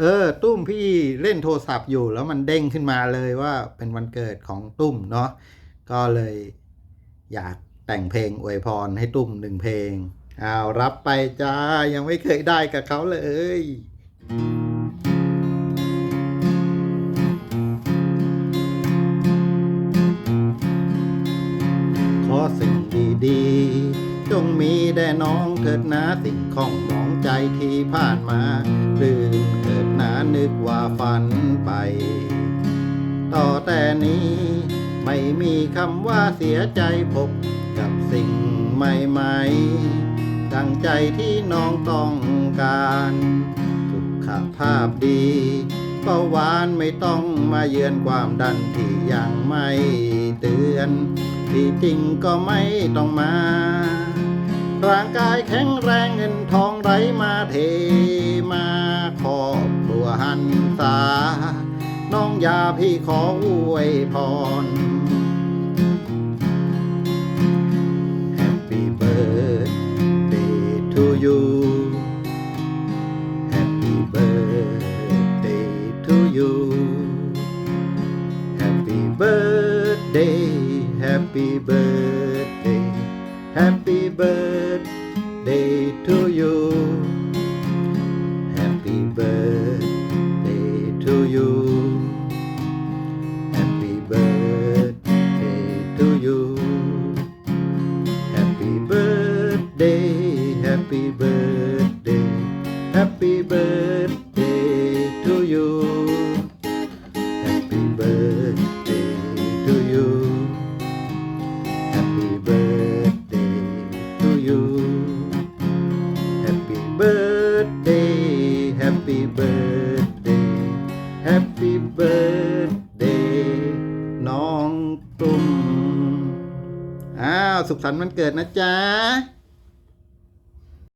เออ ตุ้มพี่เล่นโทรศัพท์อยู่แล้วมันเด้งขึ้นมาเลยว่าเป็นวันเกิดของตุ้มเนาะก็เลยอยากแต่งเพลงอวยพรให้ตุ้มหนึ่งเพลงเอารับไปจ้ายังไม่เคยได้กับเขาเลยขอสิ่งดีๆจงมีแด่น้องเถิดนะสิ่งของมองใจที่ผ่านมาลืมเถิ นะนึกว่าฝันไป ต่อแต่นี้ไม่มีคำว่าเสียใจพบกับสิ่งใหม่ๆดังใจที่น้องต้องการ สุขภาพดีเบาหวานไม่ต้องมาเยือนความดันที่ยังไม่เตือน ที่จริงก็ไม่ต้องมา ร่างกายแข็งแรงเงิน มาเทมาครอบครัวหันษาน้องยาพี่ขออวยพร Happy birthday to you Happy birthday to you Happy birthday Happy birthday Happy birthday to you Happy birthday to you Happy birthday to you Happy birthday to you Happy birthday Happy birthday Happy birthday น้องตุ้มอ้าว สุขสันต์วันเกิดนะจ๊ะ